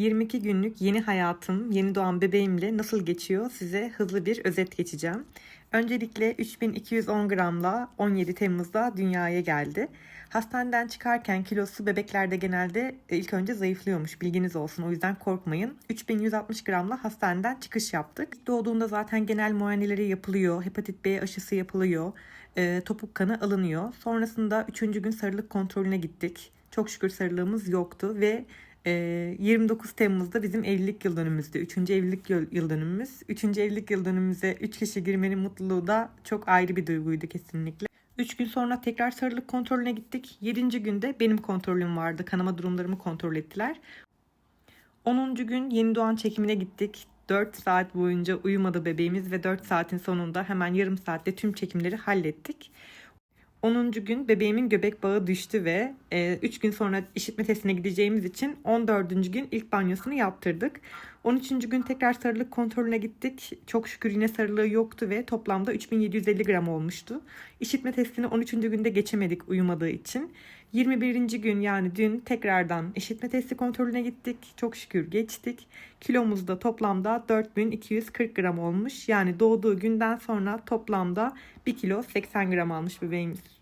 22 günlük yeni hayatım, yeni doğan bebeğimle nasıl geçiyor size hızlı bir özet geçeceğim. Öncelikle 3210 gramla 17 Temmuz'da dünyaya geldi. Hastaneden çıkarken kilosu bebeklerde genelde e, ilk önce zayıflıyormuş bilginiz olsun o yüzden korkmayın. 3160 gramla hastaneden çıkış yaptık. Doğduğunda zaten genel muayeneleri yapılıyor, hepatit B aşısı yapılıyor, e, topuk kanı alınıyor. Sonrasında 3. gün sarılık kontrolüne gittik. Çok şükür sarılığımız yoktu ve 29 Temmuz'da bizim evlilik yıl dönümümüzdü. Üçüncü evlilik yıl, dönümümüz. Üçüncü evlilik yıl dönümümüze 3 kişi girmenin mutluluğu da çok ayrı bir duyguydu kesinlikle. 3 gün sonra tekrar sarılık kontrolüne gittik. 7. günde benim kontrolüm vardı. Kanama durumlarımı kontrol ettiler. 10. gün yeni doğan çekimine gittik. 4 saat boyunca uyumadı bebeğimiz ve 4 saatin sonunda hemen yarım saatte tüm çekimleri hallettik. 10. gün bebeğimin göbek bağı düştü ve 3 gün sonra işitme testine gideceğimiz için 14. gün ilk banyosunu yaptırdık. 13. gün tekrar sarılık kontrolüne gittik. Çok şükür yine sarılığı yoktu ve toplamda 3750 gram olmuştu. İşitme testini 13. günde geçemedik uyumadığı için. 21. gün yani dün tekrardan işitme testi kontrolüne gittik. Çok şükür geçtik. Kilomuz da toplamda 4240 gram olmuş. Yani doğduğu günden sonra toplamda 1 kilo 80 gram almış bebeğimiz.